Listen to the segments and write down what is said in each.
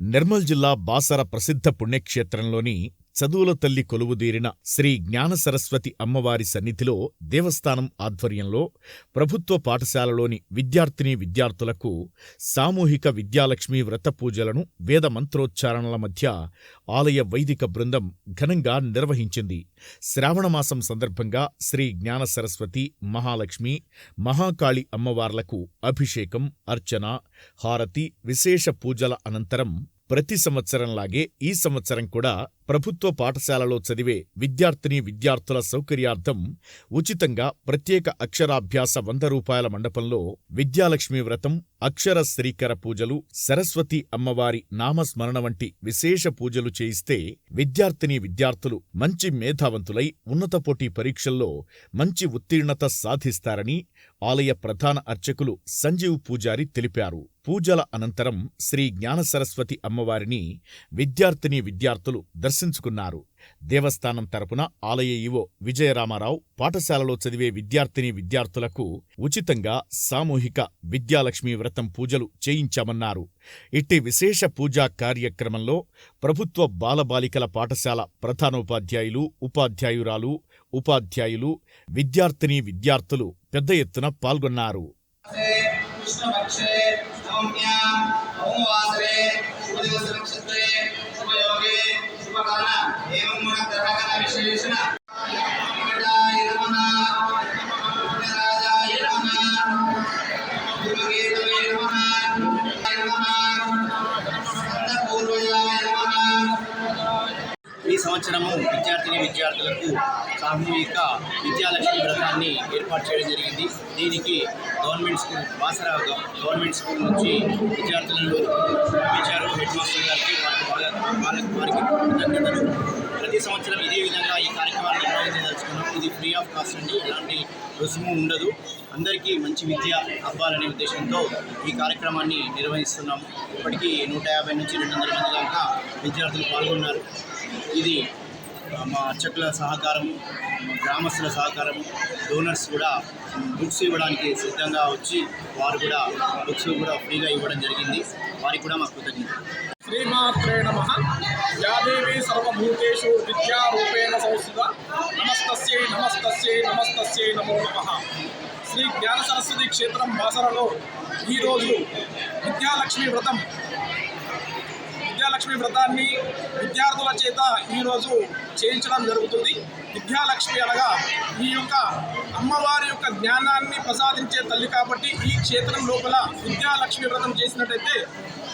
నిర్మల్ జిల్లా బాసర ప్రసిద్ధ పుణ్యక్షేత్రంలోని చదువుల తల్లి కొలువుదీరిన శ్రీ జ్ఞానసరస్వతి అమ్మవారి సన్నిధిలో దేవస్థానం ఆధ్వర్యంలో ప్రభుత్వ పాఠశాలలోని విద్యార్థిని విద్యార్థులకు సామూహిక విద్యాలక్ష్మి వ్రత పూజలను వేద మంత్రోచ్చారణల మధ్య ఆలయ వైదిక బృందం ఘనంగా నిర్వహించింది. శ్రావణమాసం సందర్భంగా శ్రీ జ్ఞానసరస్వతి మహాలక్ష్మి మహాకాళి అమ్మవార్లకు అభిషేకం అర్చన హారతి విశేష పూజల అనంతరం ప్రతి సంవత్సరంలాగే ఈ సంవత్సరం కూడా ప్రభుత్వ పాఠశాలలో చదివే విద్యార్థిని విద్యార్థుల సౌకర్యార్థం ఉచితంగా ప్రత్యేక అక్షరాభ్యాస వంద రూపాయల మండపంలో విద్యాలక్ష్మి వ్రతం అక్షర శ్రీకర పూజలు సరస్వతి అమ్మవారి నామస్మరణ వంటి విశేష పూజలు చేయిస్తే విద్యార్థిని విద్యార్థులు మంచి మేధావంతులై ఉన్నత పోటీ పరీక్షల్లో మంచి ఉత్తీర్ణత సాధిస్తారని ఆలయ ప్రధాన అర్చకులు సంజీవ్ పూజారి తెలిపారు. పూజల అనంతరం శ్రీ జ్ఞాన సరస్వతి అమ్మవారిని విద్యార్థిని విద్యార్థులు దర్శించుకున్నారు దేవస్థానం తరపున ఆలయ ఈవో విజయరామారావు పాఠశాలలో చదివే విద్యార్థిని విద్యార్థులకు ఉచితంగా సామూహిక విద్యాలక్ష్మి వ్రతం పూజలు చేయించామన్నారు. ఇట్టి విశేష పూజా కార్యక్రమంలో ప్రభుత్వ బాలబాలికల పాఠశాల ప్రధానోపాధ్యాయులు ఉపాధ్యాయురాలు ఉపాధ్యాయులు విద్యార్థిని విద్యార్థులు పెద్ద ఎత్తున పాల్గొన్నారు. కృష్ణపక్షే నవమ్యాం నవమవాసరే శుభదివస సంవత్సరము విద్యార్థిని విద్యార్థులకు సామూహిక విద్యాలక్ష్మి వ్రతాన్ని ఏర్పాటు చేయడం జరిగింది. దీనికి government school Basara government school నుంచి విద్యార్థులను పంపించారు. హెడ్ మాస్టర్ గారికి వారికి వాళ్ళకి వారికి కృతజ్ఞతలు ప్రతి సంవత్సరం ఇదే విధంగా ఈ కార్యక్రమాన్ని నిర్వహించదలుచుకున్నాం. ఇది ఫ్రీ ఆఫ్ కాస్ట్ అండి. ఎలాంటి రుసుము ఉండదు. అందరికీ మంచి విద్య అవ్వాలనే ఉద్దేశంతో ఈ కార్యక్రమాన్ని నిర్వహిస్తున్నాము. ఇప్పటికీ నూట యాభై నుంచి రెండు వందల మంది దాకా విద్యార్థులు పాల్గొన్నారు. ఇది మా అర్చకుల సహకారం గ్రామస్తుల సహకారం డోనర్స్ కూడా బుక్స్ ఇవ్వడానికి సిద్ధంగా వచ్చి వారు కూడా బుక్స్ కూడా ఫ్రీగా ఇవ్వడం జరిగింది. వారికి కూడా మా కృతజ్ఞత శ్రీమాత్రే నమ. యాదేవి సర్వభూతేషు విద్యారూపేణ సంస్థ. నమస్తస్యై నమస్తస్యై నమస్తస్యై నమో నమ. శ్రీ జ్ఞాన సరస్వతి క్షేత్రం బాసరలో ఈరోజు విద్యాలక్ష్మి వ్రతం విద్యాలక్ష్మి వ్రతాన్ని విద్యార్థుల చేత ఈరోజు చేయించడం జరుగుతుంది. విద్యాలక్ష్మి అనగా ఈ యొక్క అమ్మవారి యొక్క జ్ఞానాన్ని ప్రసాదించే తల్లి కాబట్టి ఈ క్షేత్రం లోపల విద్యాలక్ష్మి వ్రతం చేసినట్టయితే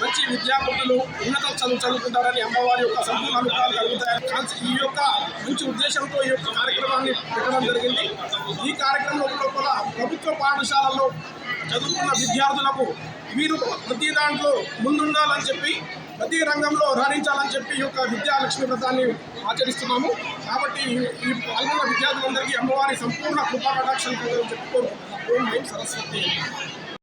మంచి విద్యార్థులు ఉన్నత చదువు చదువుకుంటారని అమ్మవారి యొక్క సంపూర్ణ అనుభవాలు కలుగుతాయని ఈ యొక్క మంచి ఉద్దేశంతో ఈ యొక్క కార్యక్రమాన్ని పెట్టడం జరిగింది. ఈ కార్యక్రమం లోపల ప్రభుత్వ పాఠశాలల్లో చదువుకున్న విద్యార్థులకు వీరు ప్రతి దాంట్లో ముందుండాలని చెప్పి ప్రతి రంగంలో రాణించాలని చెప్పి ఈ యొక్క విద్యాలక్ష్మి వ్రతాన్ని ఆచరిస్తున్నాము. కాబట్టి ఈ- పాల్గొన్న విద్యార్థులందరికీ అమ్మవారి సంపూర్ణ కృపా కటాక్షం చెప్పుకోరు ఓం సరస్వతి.